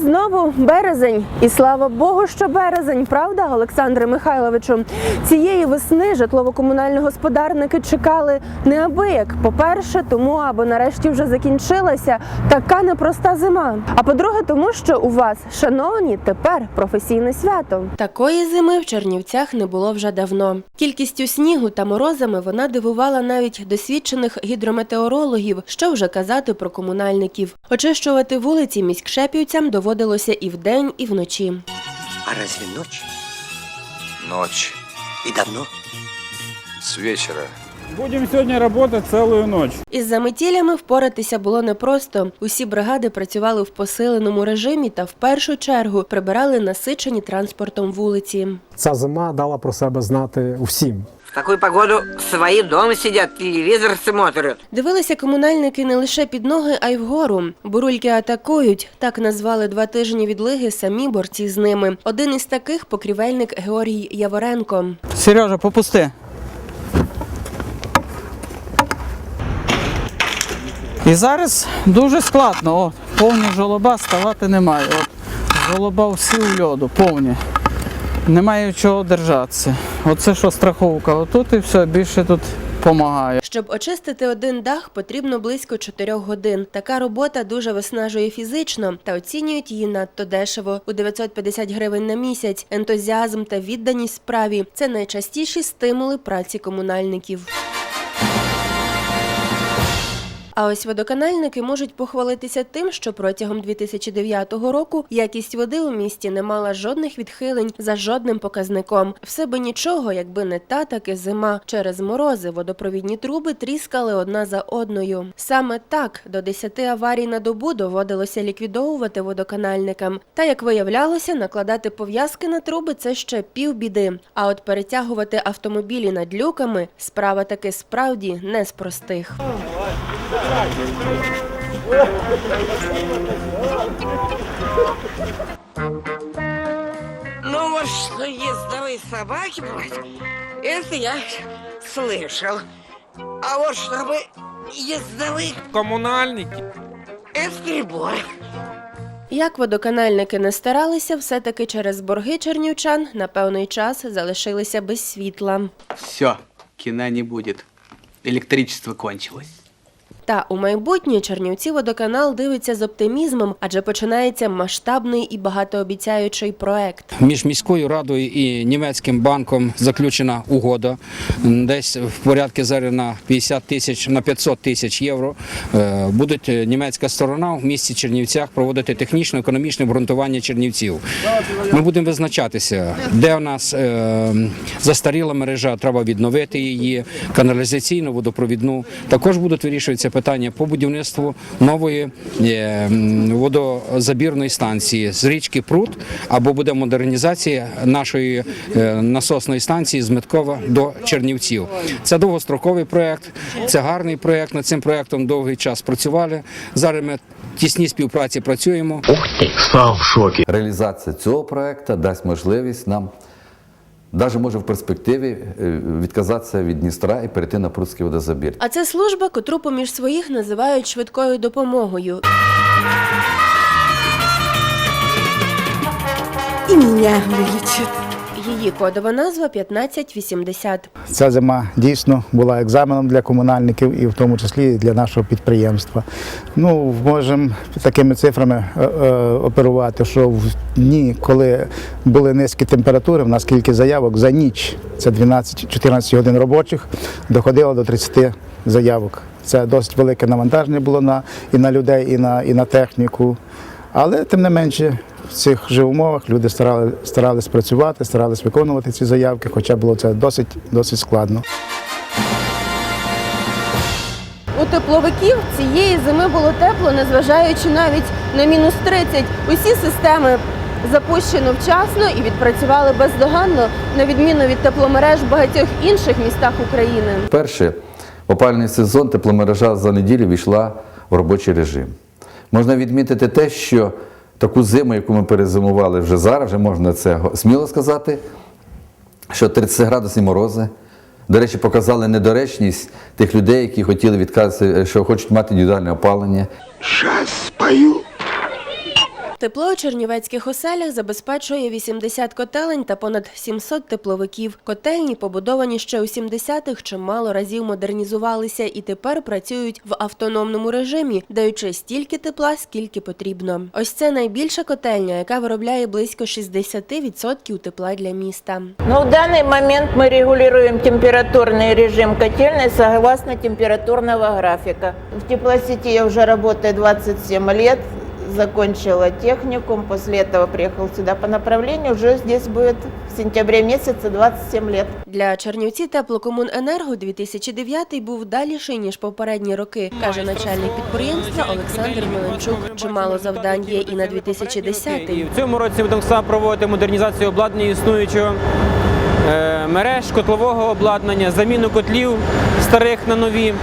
Знову березень, і слава Богу, що березень, правда, Олександре Михайловичу? Цієї весни житлово-комунальні господарники чекали неабияк. По-перше, тому аби нарешті вже закінчилася така непроста зима. А по-друге, тому що у вас, шановні, тепер професійне свято. Такої зими в Чернівцях не було вже давно. Кількістю снігу та морозами вона дивувала навіть досвідчених гідрометеорологів, що вже казати про комунальників. Очищувати вулиці міськшепівцям доводилося і вдень, і вночі. А разве ночь? Ночь. И давно? С вечера. Будем сегодня работать целую ночь. Із заметілями впоратися було непросто. Усі бригади працювали в посиленому режимі та в першу чергу прибирали насичені транспортом вулиці. Ця зима дала про себе знати усім. В такую погоду свои дома сидят, телевизор смотрят. Дивилися комунальники не лише під ноги, а й вгору. Бурульки атакують. Так назвали два тижні відлиги самі борці з ними. Один із таких покрівельник Георгій Яворенко. Сережа, попусти. І зараз дуже складно. О, повні жолоба ставати немає. От, жолоба всі у льоду, повні. Немає чого держатися. Оце що страховка. Отут і все, більше тут допомагає. Щоб очистити один дах, потрібно близько 4 годин. Така робота дуже виснажує фізично та оцінюють її надто дешево у 950 гривень на місяць. Ентузіазм та відданість справі це найчастіші стимули праці комунальників. А ось водоканальники можуть похвалитися тим, що протягом 2009 року якість води у місті не мала жодних відхилень за жодним показником. Все би нічого, якби не та таки зима. Через морози водопровідні труби тріскали одна за одною. Саме так до 10 аварій на добу доводилося ліквідовувати водоканальникам. Та як виявлялося, накладати пов'язки на труби це ще півбіди. А от перетягувати автомобілі над люками справа таки справді не з простих. Ну вот что ездовые собаки брать, это я слышал. А вот чтобы ездовых комунальники. это прибор. Як водоканальники не старалися, все-таки через борги чернівчан на певний час залишилися без світла. Все, кино не будет. Электричество кончилось. Та у майбутнє Чернівці водоканал дивиться з оптимізмом, адже починається масштабний і багатообіцяючий проект. Між міською радою і німецьким банком заключена угода десь в порядку зараз на 50 тисяч на 500 тисяч євро. Е, Буде німецька сторона в місті Чернівцях проводити технічне економічне обґрунтування Чернівців. Ми будемо визначатися, де в нас е, застаріла мережа, треба відновити її, каналізаційну, водопровідну. Також будуть вирішуватися питання по будівництву нової е, водозабірної станції з річки Прут або буде модернізація нашої е, насосної станції з Меткова до Чернівців. Це довгостроковий проект, це гарний проект. Над цим проектом довгий час працювали. Зараз ми в тісній співпраці працюємо. Шокі Реалізація цього проекту дасть можливість нам, навіть може в перспективі, е, відказатися від Дністра і перейти на прудський водозабір. А це служба, котру поміж своїх називають швидкою допомогою. І меня вылечит. Її кодова назва 1580. Ця зима дійсно була екзаменом для комунальників і в тому числі для нашого підприємства. Ну, можемо такими цифрами е, е, оперувати, що в дні, коли були низькі температури, в нас кількість заявок за ніч, це 12-14 годин робочих, доходило до 30 заявок. Це досить велике навантаження було на, і на людей, і на, і на техніку. Але тим не менше, в цих же умовах люди старали, старались працювати, старались виконувати ці заявки, хоча було це досить, досить складно. У тепловиків цієї зими було тепло, незважаючи навіть на мінус 30. Усі системи запущено вчасно і відпрацювали бездоганно, на відміну від тепломереж в багатьох інших містах України. Перший опальний сезон тепломережа за неділю війшла в робочий режим. Можна відмітити те, що таку зиму, яку ми перезимували вже зараз, вже можна це сміло сказати, що 30-градусні морози, до речі, показали недоречність тих людей, які хотіли відказати, що хочуть мати індивідуальне опалення. Тепло у чернівецьких оселях забезпечує 80 котелень та понад 700 тепловиків. Котельні побудовані ще у 70-х, чимало разів модернізувалися і тепер працюють в автономному режимі, даючи стільки тепла, скільки потрібно. Ось це найбільша котельня, яка виробляє близько 60% тепла для міста. Но в данный момент мы регулируем температурный режим котельной согласно температурного графика. В теплосети я уже работаю 27 лет, закончила техникум, после этого приехал сюда по направлению, уже здесь будет в сентябре месяце 27 лет. Для Чернівці теплокомуненерго 2009 був дальший, ніж попередні роки, каже начальник підприємства Олександр Меленчук. Чимало завдань є і на 2010 І в цьому році будемо проводити модернізацію обладнання існуючого мереж, котлового обладнання, заміну котлів старих на нові,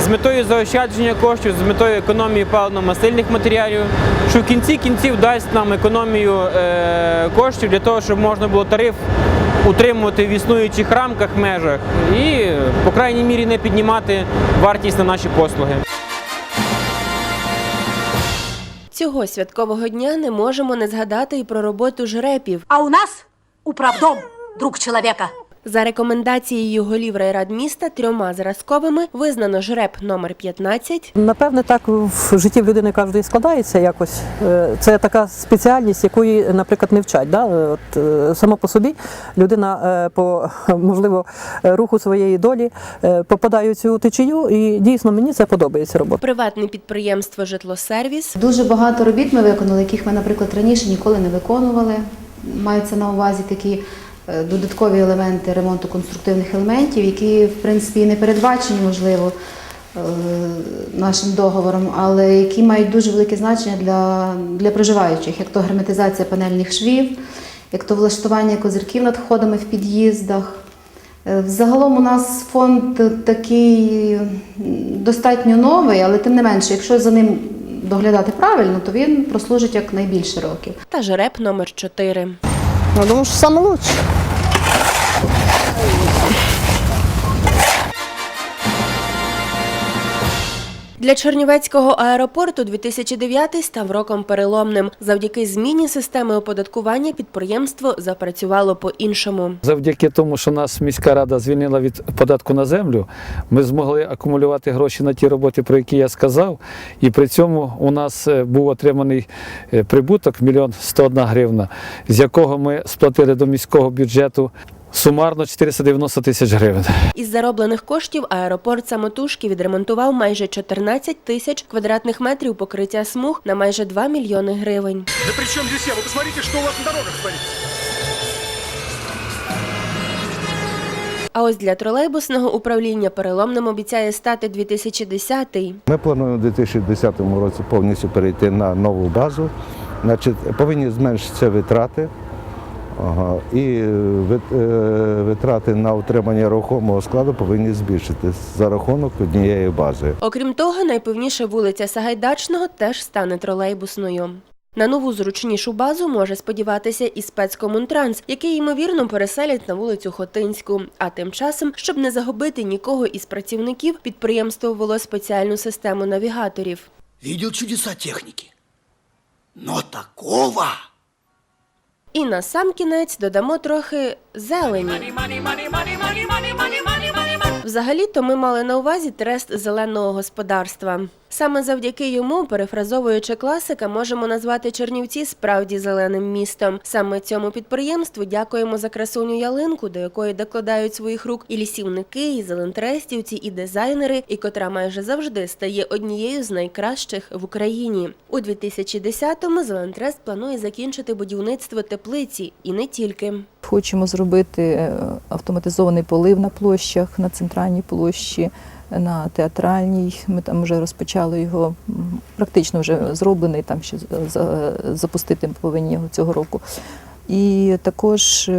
з метою заощадження коштів, з метою економії паливно-мастильних матеріалів, що в кінці кінців дасть нам економію е, коштів для того, щоб можна було тариф утримувати в існуючих рамках межах і, по крайній мірі, не піднімати вартість на наші послуги. Цього святкового дня не можемо не згадати і про роботу жрепів. А у нас управдом, друг человека. За рекомендацією голів райрад міста трьома зразковими визнано жреп номер 15, Напевне, так в житті в людини кожної складається якось. Е, Це така спеціальність, якої, наприклад, не вчать. Да? От, е, само по собі людина е, по можливо е, руху своєї долі е, попадає у цю течію, і дійсно мені це подобається робота. приватне підприємство Житлосервіс, Дуже багато робіт ми виконали, яких ми, наприклад, раніше ніколи не виконували. Маються на увазі такі е, додаткові елементи ремонту конструктивних елементів, які, в принципі, не передбачені, можливо, е, нашим договором, але які мають дуже велике значення для, для проживаючих, як то герметизація панельних швів, як то влаштування козирків над входами в під'їздах. Е, Взагалом у нас фонд такий достатньо новий, але тим не менше, якщо за ним доглядати правильно, то він прослужить як найбільше років. та жреп номер 4. Я думаю, что самый лучше. Для Чернівецького аеропорту 2009 став роком переломним. Завдяки зміні системи оподаткування підприємство запрацювало по-іншому. Завдяки тому, що нас міська рада звільнила від податку на землю, ми змогли акумулювати гроші на ті роботи, про які я сказав. І при цьому у нас е, був отриманий е, прибуток мільйон 101 гривна, з якого ми сплатили до міського бюджету сумарно 490 тисяч гривень. Із зароблених коштів аеропорт самотужки відремонтував майже 14 тисяч квадратних метрів покриття смуг на майже 2 мільйони гривень. Да при чем здесь я? Вы посмотрите, что у вас на дорогах творится. А ось для тролейбусного управління переломним обіцяє стати 2010-й. Ми плануємо у 2010 році повністю перейти на нову базу. Значить, повинні зменшитися витрати. Ага. І е, е, витрати на утримання рухомого складу повинні збільшитись за рахунок однієї бази. Окрім того, найпевніше вулиця Сагайдачного теж стане тролейбусною. На нову зручнішу базу може сподіватися і спецкомунтранс, який ймовірно переселять на вулицю Хотинську. А тим часом, щоб не загубити нікого із працівників, підприємство ввело спеціальну систему навігаторів. Видел чудеса техники. Но такого... І на сам кінець додамо трохи зелені. Взагалі-то ми мали на увазі трест зеленого господарства. Саме завдяки йому, перефразовуючи класика, можемо назвати Чернівці справді зеленим містом. Саме цьому підприємству дякуємо за красуню ялинку, до якої докладають своїх рук і лісівники, і зелентрестівці, і дизайнери, і котра майже завжди стає однією з найкращих в Україні. У 2010-му Зелентрест планує закінчити будівництво теплиці і не тільки Хочемо зробити е, автоматизований полив на площах, на центральній площі, на театральній. Ми там вже розпочали його, м, практично вже зроблений, там ще за- за- запустити повинні його цього року. І також е,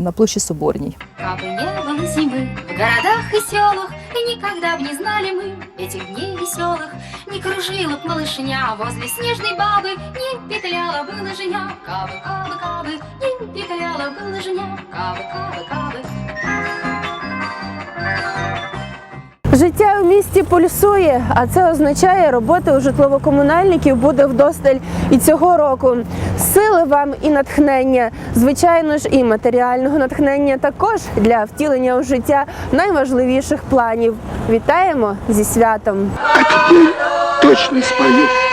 на площі Соборній. Кабы не было зимы в городах и селах, И никогда б не знали мы этих дней веселых, Не кружила б малышня возле снежной бабы, Не петляла бы лыжня, кабы, кабы, кабы, Не петляла бы лыжня, кабы, кабы, кабы. Життя у місті пульсує, а це означає, роботи у житлово-комунальників буде вдосталь і цього року. Сили вам і натхнення, звичайно ж, і матеріального натхнення також для втілення у життя найважливіших планів. Вітаємо зі святом! Точно спою.